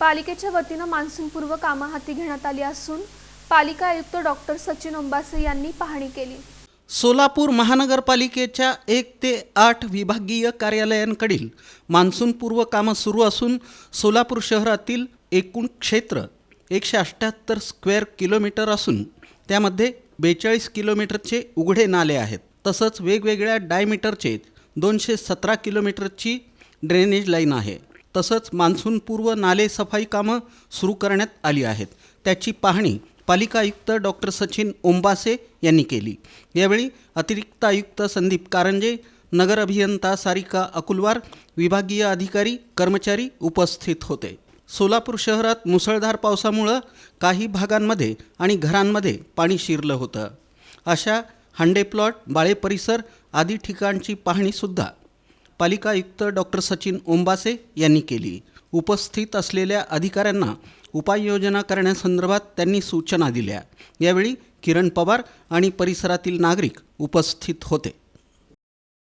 पालिकेच्या वतीनं मान्सूनपूर्व कामं हाती घेण्यात आली असून पालिका आयुक्त डॉक्टर सचिन अंबासे यांनी पाहणी केली. सोलापूर महानगरपालिकेच्या एक ते आठ विभागीय कार्यालयांकडील मान्सूनपूर्व कामं सुरू असून सोलापूर शहरातील एकूण क्षेत्र एकशे अठ्ठ्याहत्तर स्क्वेअर किलोमीटर असून त्यामध्ये बेचाळीस किलोमीटरचे उघडे नाले आहेत. तसंच वेगवेगळ्या डायमीटरचे दोनशे सतरा किलोमीटरची ड्रेनेज लाईन आहे. तसंच मान्सूनपूर्व नाले सफाई कामं सुरू करण्यात आली आहेत. त्याची पाहणी पालिका आयुक्त डॉक्टर सचिन ओंबासे यांनी केली. यावेळी अतिरिक्त आयुक्त संदीप कारंजे नगर अभियंता सारिका अकुलवार विभागीय अधिकारी कर्मचारी उपस्थित होते. सोलापूर शहरात मुसळधार पावसामुळं काही भागांमध्ये आणि घरांमध्ये पाणी शिरलं होतं. अशा हांडे प्लॉट बाळे परिसर आदी ठिकाणची पाहणीसुद्धा पालिका आयुक्त डॉक्टर सचिन ओंबासे यांनी केली. उपस्थित असलेल्या अधिकाऱ्यांना उपाययोजना करण्यासंदर्भात त्यांनी सूचना दिल्या. यावेळी किरण पवार आणि परिसरातील नागरिक उपस्थित होते.